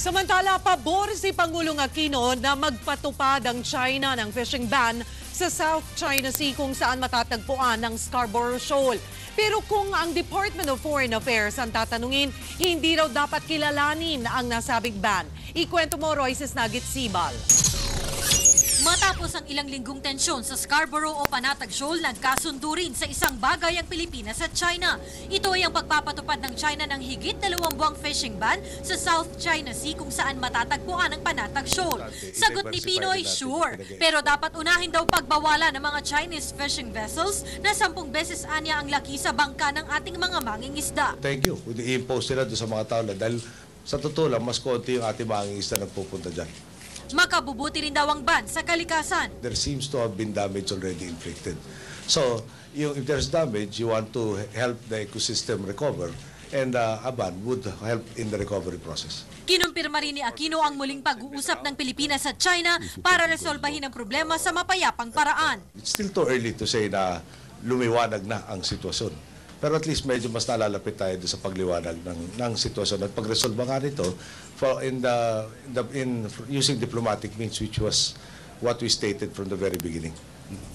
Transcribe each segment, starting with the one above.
Samantala, pabor si Pangulong Aquino na magpatupad ang China ng fishing ban sa South China Sea kung saan matatagpuan ng Scarborough Shoal. Pero kung ang Department of Foreign Affairs ang tatanungin, hindi raw dapat kilalanin ang nasabing ban. Ikwento mo, Royces Nugget Sibal. Matapos ang ilang linggong tensyon sa Scarborough o Panatag Shoal, nagkasundo rin sa isang bagay ang Pilipinas at China. Ito ay ang pagpapatupad ng China ng higit dalawang buwang fishing ban sa South China Sea kung saan matatagpuan ang Panatag Shoal. Sagot ni Pinoy, sure. Pero dapat unahin daw pagbawalan ng mga Chinese fishing vessels na sampung beses anya ang laki sa bangka ng ating mga mangingisda. Thank you. I-impose nila sa mga tao na dahil sa totoo lang, mas konti yung ating mga isda nagpupunta dyan. Makabubuti rin daw ang ban sa kalikasan. There seems to have been damage already inflicted. So, yung, if there's damage, you want to help the ecosystem recover and uh, a ban would help in the recovery process. Kinumpirma rin ni Aquino ang muling pag-uusap ng Pilipinas at China para resolbahin ang problema sa mapayapang paraan. It's still too early to say na lumiwanag na ang sitwasyon. Pero at least medyo mas nalalapit tayo sa pagliwanag ng, ng sitwasyon at pagresolba nga nito for in the, in the in using diplomatic means which was what we stated from the very beginning.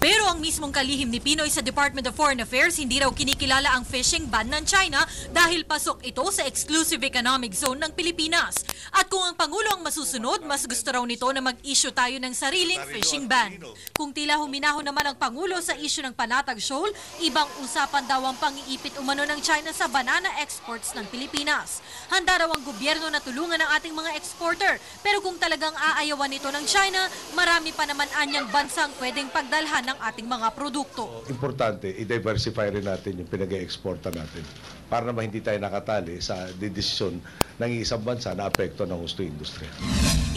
Pero ang mismong kalihim ni Pinoy sa Department of Foreign Affairs hindi raw kinikilala ang fishing ban ng China dahil pasok ito sa exclusive economic zone ng Pilipinas. At kung ang Pangulo ang masusunod, mas gusto raw nito na mag-issue tayo ng sariling fishing ban. Kung tila huminahon naman ang Pangulo sa issue ng Panatag Shoal, ibang usapan daw ang pangiipit umano ng China sa banana exports ng Pilipinas. Handa raw ang gobyerno na tulungan ang ating mga exporter. Pero kung talagang aayawan nito ng China, marami pa naman anyang bansang pwedeng pagdalhan ng ating mga produkto. Importante, i-diversify rin natin yung pinag-exporta natin para naman hindi tayo nakatali sa desisyon ng isang bansa na apekto ng gusto industriya.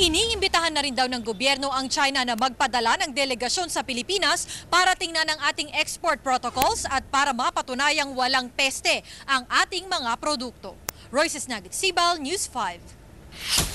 Iniimbitahan na rin daw ng gobyerno ang China na magpadala ng delegasyon sa Pilipinas para tingnan ang ating export protocols at para mapatunayang walang peste ang ating mga produkto. Royces Nagit, Sibal, News 5.